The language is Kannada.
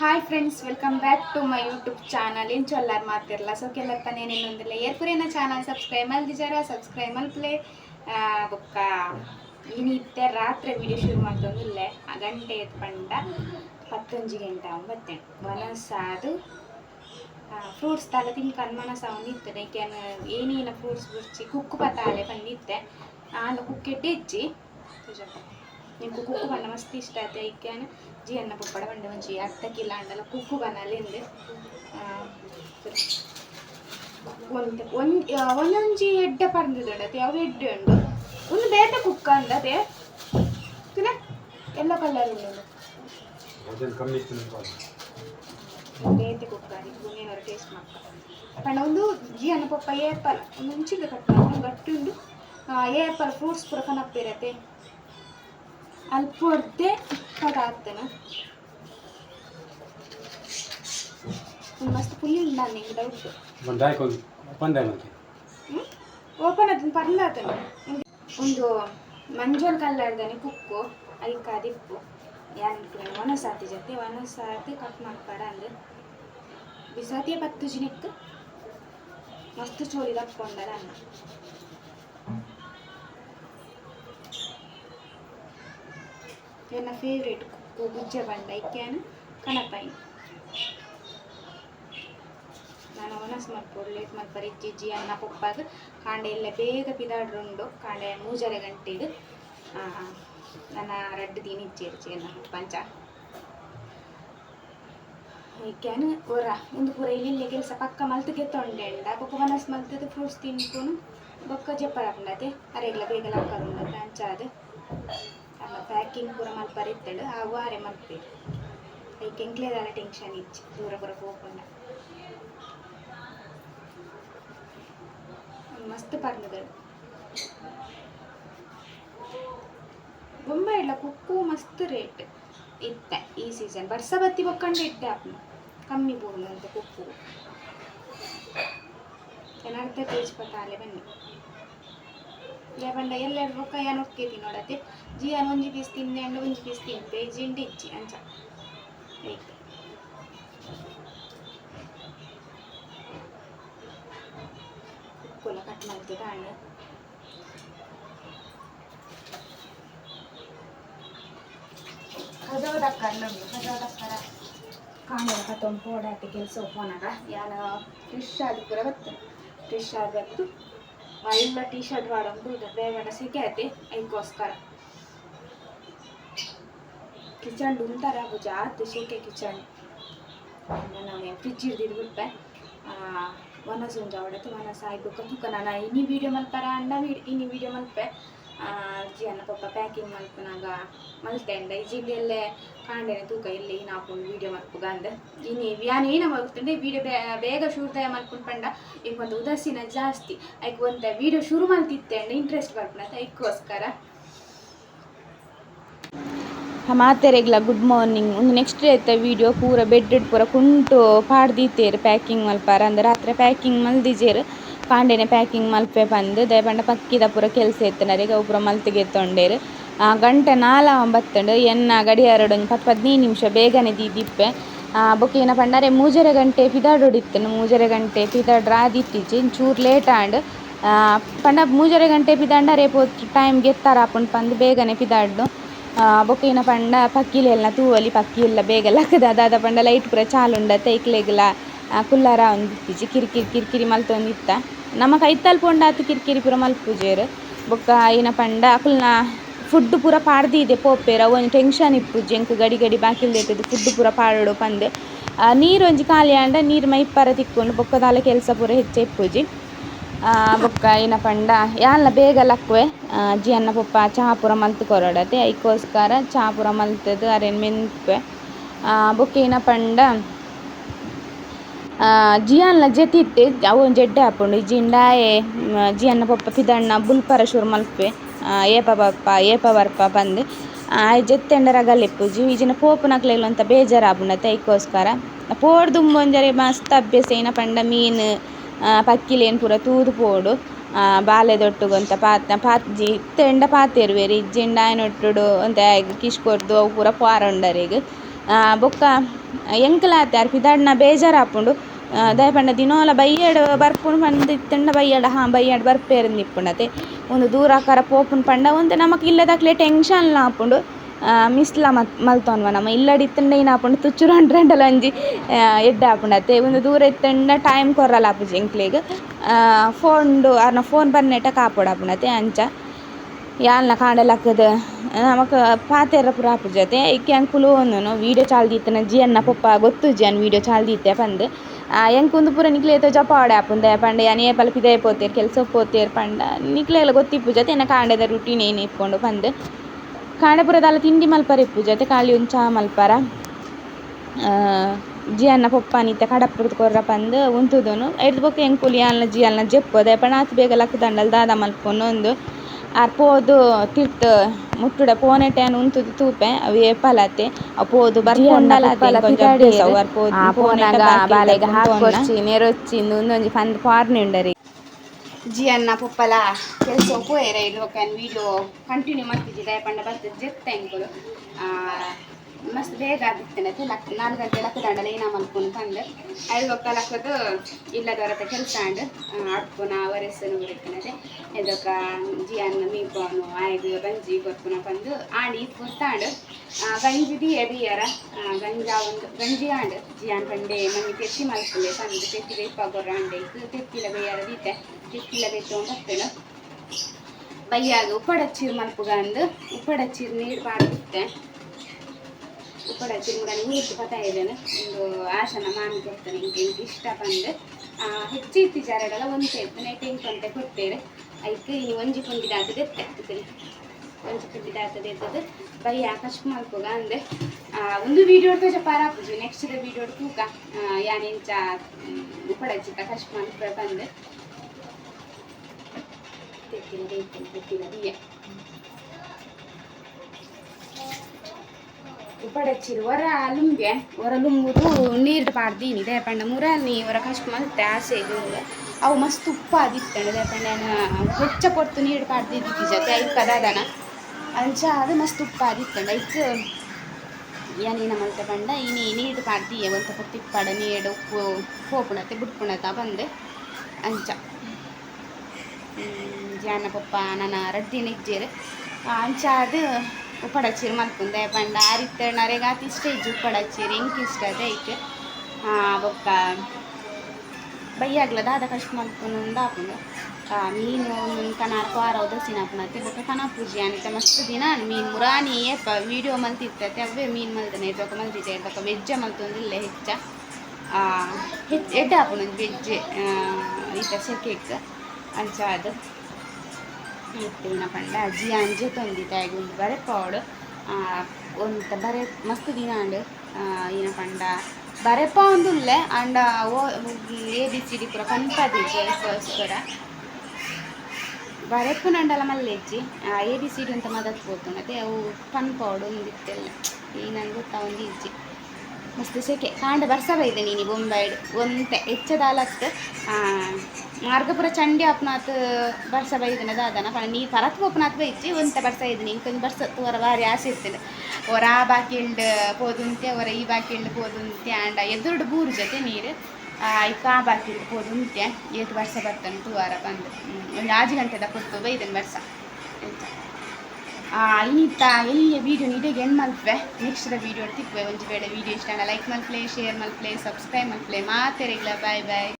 Hi friends welcome back to my YouTube channel ಇನ್ ಚೊಲ್ಲಾರ್ ಮಾತಿರಲ್ಲ ಸೊ ಕೆಲಪ್ಪ ನೇನೇನೊಂದಿಲ್ಲ ಏರ್ಪುರೇನ ಚಾನಲ್ ಸಬ್ಸ್ಕ್ರೈಬ್ ಜರ ಸಬ್ಸ್ಕ್ರೈಬ್ ಮಲ್ಪ್ಲೆ ಬೊಕ್ಕ ಇನಿತ್ತೆ ರಾತ್ರಿ ವಿಡಿಯೋ ಶುರು ಮಾಡ್ತೊಂದಿಲ್ಲೆ ಆ ಗಂಟೆ ಎತ್ಕೊಂಡ ಹತ್ತೊಂಜಿ ಗಂಟೆ ಒಂಬತ್ತೆ ಮನಸ್ಸಾದು ಫ್ರೂಟ್ಸ್ ತಾಲ ತಿನ್ಕಂಡು ಮನಸ್ಸ ಒಂದಿತ್ತೆ. ಏನೇ, ಏನೇನ ಫ್ರೂಟ್ಸ್ ಬುರ್ಚಿ, ಕುಕ್ಕು ಪತಾಳೆ ಬಂದಿತ್ತೆ. ಆಂಡ ಕುಕ್ಕೆಟ್ಟು ಹೆಚ್ಚಿ ನಿಂಕು ಕುಕ್ಕು ಬಣ್ಣ ಮಸ್ತ್ ಇಷ್ಟ ಆಯ್ತು ಈಕೆನ್ ಜಿ ಅನ್ನ ಪಪ್ಪಡ ಬಂಡೆ ಒಂಜಿ ಅರ್ಧ ಕಿಲ ಅಂಡಲ ಕುಕ್ಕು ಬನ್ನಲಿಂದು ಒಂದು ಒಂದು ಒಂದೊಂಜಿ ಎಡ್ಡೆ ಪರ್ದಿದಡತೆ ಯಾವ ಎಡ್ಡೆ ಉಂಡು ಒಂದು ಬೇತೆ ಕುಕ್ಕ ಅಂದದೆ ತಿನ್ನ ಎಲ್ಲ ಕಲರ್ ಉಂಡು ಬೇತೆ ಕುಕ್ಕ ಏನಾರು ಟೇಸ್ಟ್ ಮಾಡ್ತಾರೆ ಪಂಡ ಒಂದು ಜಿ ಅನ್ನ ಪಪ್ಪ ಏಪಲ್ ಒಂದು ಮುಂಚಿದ ಕಟ್ಟ ಗಟ್ಟಿ ಉಂಡು ಏಪಲ್ ಫ್ರೂಟ್ಸ್ ಪೂರ ಕನಪ್ಪಿರತ್ತೆ ಅಲ್ಪ ಹೊಡ್ದೆ ಕದಾಗ್ತೇನೆ ಮಸ್ತ್ ಫುಲ್ ಇಲ್ಲ ನಿಂಗೆ ಡೌಟ್ ಓಪನ್ ಅದನ್ನ ಪರ್ಲಾತನು ಒಂದು ಮಂಜೋಲ್ ಕಲ್ಲರ್ದನೆ ಕುಕ್ಕು ಐಕ ಕದಿಪ್ಪು ಯಾರು ಒಣಸಾತಿ ಜೊತೆ ಒಣಸಾತಿ ಕಟ್ ಮಾಡ್ತಾರ ಅಂದ್ರೆ. ಬಿಸಾತಿಯ ಪತ್ತು ಜಿನಿಕ್. ಮಸ್ತ್ ಚೋಲಿ ತಕ್ಕೊಂಡಾರ ಅನ್ನ. ನನ್ನ ಫೇವ್ರೇಟ್ ಗುಜ್ಜ ಬಂಡ. ಇಕ್ಕ್ಯಾನ ಕನಪಾಯಿ ನಾನು ಒಣಸ್ ಮಲ್ಪೊಡು ಲೇಟ್ ಮಲ್ಪರ ಇಜ್ಜಿಜ್ಜಿ ಅನ್ನ ಪಪ್ಪಾಗ ಕಾಂಡೆ ಎಲ್ಲ ಬೇಗ ಬಿದಾಡ್ರುಂಡು. ಕಾಂಡೆ ಮೂಜರೆ ಗಂಟೆಗೆ ನನ್ನ ರಡ್ಡು ದೀನಿ ಇಜ್ಜೇರ್ಚಿ ನನ್ನ ಪಂಚ. ಈಕ್ಯಾನ ಒರ ಒಂದು ಪೂರ ಇಲ್ಲಿ ಕೆಲಸ ಪಕ್ಕ ಮಲ್ತಗೆ ತೊಂಡೆಂಡ ಬೊಕ್ಕ ಮನಸ್ ಮಲ್ತದ ಫ್ರೂಟ್ಸ್ ತಿನ್ಕೊಂಡು ಬೊಕ್ಕ ಜಪ್ಪಡಂಡತೆ ಅರೆಗ್ಲ ಬೇಗ ಪಂಚಾದ. ಅಲ್ಲ ಪ್ಯಾಕಿಂಗ್ ಪೂರ ಮಲ್ಪರ ಇತ್ತಳು ಆ ವಾರೆ ಮಲ್ಪೇರು ಐ ಕೆಂಕ್ಲೆದಾರ ಟೆನ್ಷನ್ ಇಚ್ಚಿ ದೂರ ಬರ ಹೋಗ್ಕೊಂಡ ಮಸ್ತ್ ಪರ್ನದಳು ಬೊಂಬೆ ಇಲ್ಲ ಕುಕ್ಕು ಮಸ್ತ್ ರೇಟ್ ಇತ್ತ ಈ ಸೀಸನ್ ಬರ್ಸ ಬತ್ತಿ ಬೊಕ್ಕಂಡು ಇಟ್ಟೆ ಅಪ್ನ ಕಮ್ಮಿ ಬೋಲು ಅಂತ ಕುಕ್ಕು ಏನಾರ್ಥ ತೇಜ್ ಪತಾಲೆ ಬನ್ನಿ ಯಾವಂಡ ಎಲ್ಲರೂ ರೊಕ್ಕ ಏನು ಒಕ್ಕೇತಿ ನೋಡತ್ತೆ? ಜಿಯಾನ್ ಒಂಜಿ ಪೀಸ್ ತಿಂದೆ ಅಂಡ್ ಒಂಜಿ ಪೀಸ್ ತಿಂತೆ ಜಿಂಡಿ ಇಚ್ಚಿ ಅಂಚ. ಐತೆ ಕುಲ್ಲ ಕಟ್ ಮಾಡ್ತಿದ್ದ ಅಣ್ಣ ಕಜೋದಕ್ಕಲ್ಲ ಕಜೋದಕ್ಕರ ಕಾಣದ ಕತ್ತೊಂದು ಪೋಡಾಟಿ ಕೆಲಸ ಒಪ್ಪನಾಗ ಯಾನ ಫ್ರೆಶ್ ಆಗಿ ಪುರ ಗೊತ್ತ? ಫ್ರೆಶ್ ಆಗಿ ಬತ್ತು ಎಲ್ಲ ಟೀ ಶರ್ಟ್ ವಾಡಂದು ಇದು ಬೇಗನ ಸಿಕ್ಕೆ ಐತಿ ಅದಕ್ಕೋಸ್ಕರ ಕಿಚನ್ ಉಂಟಾರ ಜಾತಿ ಶೇಕೆ ಕಿಚನ್ ನಾನು ಫ್ರಿಜ್ ಹಿಡ್ದಿದ್ದು ಬಿಟ್ಟೆ ವನಸ ಉಂಜ ಹೊಡೆತು ವನಸ ಆಯ್ತು ತೂಕ ನಾನು ಇನಿ ವೀಡಿಯೋ ಮಲ್ಪರ ಅಂಡ ಇನಿ ವೀಡಿಯೋ ಮಲ್ಪೆ ಜಿ ಅನ್ನ ಪಪ್ಪ ಪ್ಯಾಕಿಂಗ್ ಮಲ್ಪನಾಗ ಮಲ್ತೆ ಅಂಡ ಈ ಜಿಲ್ಲೆಯಲ್ಲೇ ಕಾಂಡೆನೆ ತೂಕ ಇಲ್ಲಿ ನಾಕೊಂಡು ವೀಡಿಯೋ ಮಲ್ಪುಗ ಅಂದ. ಇನಿ ಯಾನ್ ಏನ ಮಲ್ಪುಂಡೆ ವೀಡಿಯೋ ಬೇಗ ಶೂರ್ತಾಯ ದಯ ಮಲ್ಪುಂಡು ಪಂಡ ಈಗ ಒಂದು ಉದಾಸೀನ ಜಾಸ್ತಿ. ಐಕ್ ಒಂದು ವೀಡಿಯೋ ಶುರು ಮಲ್ತಿತ್ತೆ ಅಂಡ ಇಂಟ್ರೆಸ್ಟ್ ಬರ್ಪುನ ಐಕ್ಕೋಸ್ಕರ ಮಾತೆರೆಗ್ಲ ಗುಡ್ ಮಾರ್ನಿಂಗ್ ಒಂದು ನೆಕ್ಸ್ಟ್ ಐತೆ ವಿಡಿಯೋ ಪೂರ ಬೆಡ್ ಪೂರ ಕುಂಟು ಪಾಡ್ದಿತ್ತೇರು ಪ್ಯಾಕಿಂಗ್ ಮಲ್ಪಾರ. ಅಂದ್ರೆ ರಾತ್ರಿ ಪ್ಯಾಕಿಂಗ್ ಮಲ್ದಿಜೇರು. ಕಾಂಡೆನೆ ಪ್ಯಾಕಿಂಗ್ ಮಲ್ಪೆ ಬಂದು ದಯಪಂಡ ಪಕ್ಕಿದ ಪೂರ ಕೆಲಸ ಎತ್ತನರಿಗೆ ಅವು ಪೂರ ಮಲ್ತಿಗೆ ತೊಂಡೇರು ಗಂಟೆ ನಾಲ ಬತ್ತುಂಡು ಎನ್ನ ಗಡಿಯಾರಡು ಒಂಜಿ ಪತ್ತು ಹದಿನೈದು ನಿಮಿಷ ಬೇಗನೆ ದೀದಿಪ್ಪೆ ಪಂಡ ಪಂಡರೆ ಮೂಜರೆ ಗಂಟೆ ಪಿದಾಡೋಡಿತ್ತನು ಮೂಜರೆ ಗಂಟೆ ಪಿದಾಡ್ರ ಆದಿತ್ತೀಚಿ ಚೂರು ಲೇಟ್ ಆಂಡ್. ಪಂಡ ಮೂಜರೆ ಗಂಟೆ ಪಿದಾಂಡ ರೇಪು ಟೈಮ್ ಗೆತ್ತಾರ ಆಪುಂಡು ಪಂದ್ ಬೇಗನೆ ಪಿದಾಡ್ಡು ಬೊಕ್ಕೇನ ಪಂಡ ಪಕ್ಕಿಲೆಲ್ಲ ತೂವಲಿ ಪಕ್ಕಿ ಎಲ್ಲ ಬೇಗ ಲಕ್ಕದ ದಾದ ಪಂಡ ಲೈಟ್ ಪೂರ ಚಾಲುಂಡ ತೈಕ್ಲೆಗ್ಲ ಕುಲ್ಲಾರ ಒಂದಿತ್ತಿಜಿ ಕಿರಿಕಿರಿ ಕಿರಿಕಿರಿ ಮಲ್ತೊಂದಿತ್ತ ನಮ್ಮ ಕೈತಲ್ ಪೋಂಡ ಆತು ಕಿರಿಕಿರಿ ಪೂರ ಮಲ್ಪುಜೇರು ಬೊಕ್ಕ ಐನ ಪಂಡ ಅಕುಲ್ನ ಫುಡ್ ಪೂರ ಪಾಡ್ದೀದೆ ಪೋಪೆರ ಒಂದು ಟೆನ್ಷನ್ ಇಪ್ಪುಜಿ ಎಂಕ್ ಗಡಿ ಗಡಿ ಬಾಕಿಲ್ದೆಟ್ಟದು ಫುಡ್ ಪೂರ ಪಾಡೋಡು ಪಂದ್. ನೀರು ಒಂಜಿ ಖಾಲಿ ಆಂಡ, ನೀರು ತಿಕ್ಕುಂಡು ತಿಕ್ಕೊಂಡು ಬೊಕ್ಕದಾಲ ಕೆಲಸ ಪೂರ ಹೆಚ್ಚ ಇಪ್ಪುಜಿ ಬೊಕ್ಕ ಏನ ಪಂಡ, ಯಾಲ್ನ ಬೇಗ ಲಕ್ವೆ ಜಿ ಅನ್ನ, ಪಪ್ಪ, ಚಹಾ ಪೂರ ಮಲ್ತು ಕೊರಡತೆ. ಐಕೋಸ್ಕರ ಚಹಾ ಪೂರ ಮಲ್ತದು, ಅರೆನ್ ಮೆನ್ಪೆ ಬೊಕ್ಕ ಏನ ಪಂಡ ಜಿಯಾನ್ಲ ಜೆತಿಟ್ಟೆ ಅವು ಎಡ್ಡೆ ಆಪುಂಡು ಜಿಂಡಾಯೆ ಜಿಯನ್ನ ಪೊಪ್ಪ ಪಿದಣ್ಣ ಬುಲ್ಪರ ಶುರು ಮಲ್ಪೆ ಏಪ ಬಪ್ಪ ಏಪ ಬರ್ಪ ಬಂದು. ಆಯ್ ಜೆತ್ತೆಂಡ ರಗಲೆಪ್ಪುಜಿ ಈಜಿನ ಪೋಪುನಕ್ಲೆಗ್ಲ ಅಂತ ಬೇಜಾರು ಆಪುಂಡತೆ ಐಕೋಸ್ಕರ. ಪೋಡ್ ದುಂಬೊಂಜರೆ ಮಸ್ತ್ ಅಭ್ಯಾಸ ಏನ ಪಂಡ ಮೀನು ಪಕ್ಕಿಲೇನು ಪೂರ ತೂದು ಪೋಡು. ಬಾಲೆದೊಟ್ಟುಗೊಂತ ಪಾತ್ ಪಾತ್ಜಿ ತೆಂಡ ಪಾತೆರ್ವೆರ್ ಇಜ್ಜಿಂಡ ಆಯ್ನೊಟ್ಟುಡು ಒಂತೆ ಕಿಶ್ ಕೊರ್ದು ಅವು ಪೂರ ಪಾರ ಉಂಡರೆಗ್ ಆ, ಬೊಕ್ಕ ಎಂಕಲಾತೆ ಬೇಜಾರಾಪುಂಡು. ಬೇಜಾರು ಆ, ದಾಯೆ ಪಂಡ ದಿನೋಲ ಬೈಯಡ್ ಬರ್ಪುಂಡು ಪಂಡ ಇತ್ತಂಡ ಬೈಯಡ್, ಹಾ, ಬೈಯಡ್ ಬರ್ಪೇರು ನಿಪ್ಪುಂಡತೆ. ಒಂದು ದೂರಾಕಾರ ಪೋಪುನ್ ಪಂಡ, ಒಂದು ನಮಕ್ ಟೆನ್ಷನ್ ಆಪುಂಡು. ಮಿಸ್ಲ ಮತ್ ಮಲ್ತೋನ್ವ ನಮ್ಮ, ಇಲ್ಲಡಿ ಇತ್ತಂಡ ಏನು ಆಪುಂಡು, ತುಚ್ಚುರು ಅಂಡ್ರೆಂಡಲ ಒಂಜಿ ಎಡ್ಡ ಎಡ್ಡೆ ಆಪುಂಡತೆ. ಒಂದು ದೂರ ಇತ್ತಂಡ ಟೈಮ್ ಕೊರಲ್ಲ ಆಪುಜಿ ಎಂಕ್ಲೆಗ್. ಫೋನ್ಡು ಅರ್ನ ಫೋನ್ ಬನ್ನೆಟ ಕಾಪುಡು ಆಪುಂಡತೆ, ಅಂಚ. ಯಾಲ್ನ ಕಾಂಡಲಕ್ಕದ, ನಮಕ್ ಪಾತೆರ ಪೂರ ಆಪುಜತೆ. ಇಕ್ಕೆ ಅಂಕುಲು ಒಂದು ವೀಡಿಯೋ ಚಾಲ್ದಿತ್ತನ ಜಿಯನ್ನ ಪಪ್ಪ ಗೊತ್ತು ಜಿಯನ್ ವೀಡಿಯೋ ಚಾಲ್ದಿತ್ತೆ ಪಂದ್. ಎಂಕ್ ಉಂದು ಪೂರ ನಿಕ್ಲೇತ ಜಪಾಡೆ ಆಪುಂದೆ ಪಂಡ ಯಾನ್ ಏಪಲ ಪಿದಾಯ ಪೋತೇರ್, ಕೆಲಸ ಪೋತೇರ್ ಪಂಡ. ನಿಕ್ಲೆಲ್ಲ ಗೊತ್ತಿಪ್ಪು ಜೊತೆ ಎನ್ನ ಕಾಂಡೆದ ರುಟೀನ್ ಏನು ಇಪ್ಕೊಂಡು ಪಂದ್ ಕಾಂಡಪುರದಲ್ಲ ಪೂರ ದಾಲ ತಿಂಡಿ ಮಲ್ಪರ ಇಪ್ಪು ಜೊತೆ, ಖಾಲಿ ಒಂದ್ ಚಾ ಮಲ್ಪರ. ಜಿಯನ್ನ ಪೊಪ್ಪ, ನಿತ್ಯ ಕಡಪುರ್ದು ಕೊರ್ರ ಪಂದ್ ಉಂತುದನು. ಎಡ್ದು ಬೊಕ್ಕ ಎಂಕುಲು ಯಾಲ್ನ ಜಿಯಲ್ನ ಜೆಪ್ಪೊದೆ ಪಂಡ ಆತ್ ಬೇಗ ಲಕ್ ದಂಡಲ್ ದಾದ ಮಲ್ಪೊನ್ನು ಒಂದು ಆರ್ ಪೋದು ತಿರ್ತ್ ಮುಟ್ಟುಡ ಪೋನೆಟೆನ್ ಉಂತುದು ತೂಪೆ ಅವು ಏಪಲತೆ ಅವು ಪೋದು ಬಾಲೆಗ ಹಾಕೊರ್ಚಿ ನೆರೊಚ್ಚಿಂದು ಒಂದೊಂಜಿ ಪಂದ್ ಪಾರ್ನುಂಡರಿ ಜಿಯನ್ನ ಪೊಪ್ಪಲ ಕೆಲಸ ಪೋಯರ ಇದು ఒక ವಿಡಿಯೋ ಕಂಟಿನ್ಯೂ ಮಾಡ್ತಿದ್ದೆ ದಯ ಪಂಡ ಬರ್ತದೆ ಜೆತ್ತ ಎಂಕುಲು ಮಸ್ತ್ ಬೇಗ ಆಗಿತ್ತೇನೆ ಲಕ್ ನಾಲ್ಕು ಗಂಟೆ ಲಕ್ಕ ದಂಡಲ ಏನ ಮಲ್ಕೊಂಡು ತಂದು ಐದು ಒಕ್ಕ ಲಕ್ಕದು ಇಲ್ಲದವರತ್ತ ಕೆಲಸ ಅಂಡ್ ಆಡ್ಕೊನ ವರೆಸನು ಬರುತ್ತೇನೆ ಇದಕ್ಕ ಜಿಯನ್ನ ಮೀಪನು ಆಯ್ದು, ಗಂಜಿ ಕೊರ್ಪುನ ಬಂದು ಆಡಿ ಕೊತ್ತಾಂಡು ಗಂಜಿ ದಿಯ ದಿಯರ ಗಂಜಾ ಒಂದು, ಗಂಜಿ ಆಂಡ್. ಜಿಯಾನ್ ಪಂಡೆ, ಮಮ್ಮಿ ತೆತ್ತಿ ಮಲ್ಕೊಂಡೆ ತಂದು ತೆತ್ತಿ ಬೇಪ ಗೊರ್ರ ಅಂಡೆ. ತೆತ್ತಿಲ ಬೇಯರ ದೀತೆ? ತೆತ್ತಿಲ ಬೇತು ಬರ್ತೇನೆ ಬೈಯಾಗ ಉಪ್ಪಡಚ್ಚಿರು ಮಲ್ಪುಗ ಅಂದು ಉಪ್ಪಡಚ್ಚಿರು ನೀರು ಬಾಡುತ್ತೆ ಕೂಡ ನೀರು ಪತ ಇದ್ದೇನೆ ಒಂದು ಆಸನ ಮಾಮಿ ಕೊಡ್ತಾನೆ ಹಿಂಗೆ ಹಿಂಗೆ ಇಷ್ಟ ಬಂದು. ಹೆಚ್ಚು ಇತ್ತೀಚಾರಡೆಲ್ಲ ಒಂಚೆ ಇತ್ತು ನೈಟ್ ಹೆಂಗೆ ಅಂತ ಕೊಡ್ತೇವೆ. ಅದಕ್ಕೆ ಈ ಒಂಜಿ ಪುಂಡಿದ ಆಗ್ತದೆ ಎತ್ತೆ ಒಂಜಿ ಪುಂಡಿದ ಆಗ್ತದೆ ಎತ್ತದು. ಬೈ ಆಕಾಶಕ್ಕೆ ಮಾಡ್ಕೋಗ ಅಂದೆ. ಆ, ಒಂದು ವಿಡಿಯೋ ಪಾರ ಹಾಕುದು. ನೆಕ್ಸ್ಟ್ ವಿಡಿಯೋ ತೂಕ ಯಾನ್ ಇಂಚ ಉಪ್ಪಡಚ್ಚಿತ್ತ ಕಷ್ಟ ಮಾಡ್ಕೊ ಬಂದು. ತೆತ್ತಿನ ತೆತ್ತಿನ ತೆತ್ತಿನ ದಿಯ ಪಡಚಿರು ಹೊರ ಲುಂಬೆ ಹೊರ ಲುಂಬುದು ನೀರು ಪಾಡ್ದೀನಿ ದೇಪಂಡ ಮುರಾನಿ ಹೊರ ಕಷ್ಟ ಮಂತೆ ಆಸೆ ಇದು ಅವು ಮಸ್ತ್ ಉಪ್ಪ ಆದಿತ್ತಂಡ ದೇಪಂಡ ಹೆಚ್ಚ ಪೊರ್ತು ನೀರು ಪಾಡ್ದಿದ್ದಿ ಜೊತೆ ಐದು ಕದಾದನ ಅಂಚ ಅದು ಮಸ್ತ್ ಉಪ್ಪ ಆದಿತ್ತಂಡ ಐಕ್ ಏನೇನ ಮಲ್ತೆ ಪಂಡ? ಇನಿ ನೀರು ಒಂದು ಒಂತ ಪೊತ್ತಿಪ್ಪಡ ನೀಡು ಉಪ್ಪು ಪೋಪುಣತೆ ಬುಡ್ಪುಣತ ಬಂದೆ. ಅಂಚ. ಜಾನ ಪಪ್ಪ ನನ್ನ ರಡ್ಡಿನ ಇಜ್ಜೇರು. ಅಂಚ ಅದು ಉಪ್ಪಡಚ್ಚಿರು ಮಲ್ಪುಂದೆ ಪಂಡ ಆರಿತ್ತೆ ನರೆಗಾತಿ ಇಷ್ಟ ಇಜ್ಜು ಉಪ್ಪಡಚ್ಚಿರು ಎಂಕ್ ಇಷ್ಟ ಅದೇ ಐಕ್ ಬೊಕ್ಕ ಬೈಯಾಗ್ಲದ ದಾದ ಕಷ್ಟ ಮಲ್ಪುನುಂದ ಆಪುಂಡು ಮೀನು ಕನಾರ್ ಪಾರ ದೋಸಿನ ಆಪುನತ್ತೆ ಬೊಕ್ಕ ಕನ ಪೂಜೆ ಅಂತ ಮಸ್ತ್ ದಿನ. ಮೀನು ಮುರಾನಿ, ಏಪ, ವೀಡಿಯೋ ಮಲ್ತಿರ್ತತೆ ಅವೇ ಮೀನು ಮಲ್ತನೆ ಇರ್ಬೇಕು ಮಲ್ತಿದ್ದೆ. ಇರ್ಬೇಕು ವೆಜ್ಜ ಮಲ್ತೊಂದಿಲ್ಲ ಹೆಚ್ಚ. ಹೆಚ್ಚು ಎಡ್ಡ ಹಾಕೊಂಡು ವೆಜ್ ಈತ ಸೆಕೆಕ್ ಅಂಚ, ಅದು. ಇತ್ತಿನ ಪಂಡ ಅಜ್ಜಿ ಅಂಜೆ ತೊಂದಿತ್ತೆ ಆಗ ಒಂದು ಬರೆ ಪಾವಡು ಒಂತ ಬರೆ ಮಸ್ತ್ ದಿನ ಅಂಡ್ ಈನ ಪಂಡ. ಬರೆಪ ಒಂದುಲ್ಲೆ ಅಂಡ ಓ ಎ ಬಿ ಸಿ ಡಿ ಪೂರ ಪಂಪದಿಜ್ಜೆ ಸ್ಕೋಸ್ಕರ ಬರೆಪ್ಪುನಂಡಲ ಮಲ್ಲೆಜ್ಜಿ ಎ ಬಿ ಸಿ ಡಿ ಅಂತ ಮದತ್ ಮತ್ತೆ ಅವು ಪನ್ ಒಂದಿತ್ತೆಲ್ಲ ಈ ನಂಗೆ ಗೊತ್ತಾ ಒಂದು ಇಜ್ಜಿ ಮಸ್ತ್ ಸೆಕೆ. ಕಾಂಡ ಬರ್ಸ ಬೈದೆ ನೀನು ಬೊಂಬೈಡ್ ಒಂತೆ ಹೆಚ್ಚದಾಲಕ್ಕೆ ಮಾರ್ಗಪುರ ಚಂಡಿ ಅಪ್ನಾತ್ ಬರ್ಸ ಬೈದಿನ ದಾದನ ಪಣ ನೀ ಪರತ್ ಪೋಪನಾತ್ ಬೈಚಿ ಒಂತ ಬರ್ಸ ಇದ್ದೀನಿ ಇಂಕೊಂದು ಬರ್ಸ ಹೊರ ಬಾರಿ ಆಸೆ ಇರ್ತದೆ. ಹೊರ ಆ ಬಾಕಿಂಡ್ ಪೋದುಂತೆ ಹೊರ ಈ ಬಾಕಿಂಡ್ ಹೋದಂತೆ ಆಂಡ ಎದುರುಡು ಬೂರು ಜೊತೆ ನೀರು ಇಪ್ಪ ಆ ಬಾಕಿಂಡ್ ಪೋದುಂತೆ ಏತು ಬರ್ಸ ಬರ್ತಾನೆ ತೂವಾರ ಬಂದು. ಒಂದು ಆಜು ಗಂಟೆದ ಕೊಟ್ಟು ಬೈದನ್ ಬರ್ಸ. ಇನ್ನಿತ್ತ, ಎಲ್ಲಿಯ ವೀಡಿಯೋ ನೀಟಾಗಿ ಎಂಡ್ ಮಲ್ಪೆ ನೆಕ್ಸ್ಟ್ ವೀಡಿಯೋ ತಿಕ್ವೆ ಒಂಜಿ ಬೇಡ ವೀಡಿಯೋ ಇಷ್ಟ. ಲೈಕ್ ಮಲ್ಪ್ಲೆ ಶೇರ್ ಮಲ್ಪ್ಲೆ ಸಬ್ಸ್ಕ್ರೈಬ್ ಮಲ್ಪ್ಲೆ ಮಾತೆರೆಗ್ಲ ಬಾಯ್ ಬಾಯ್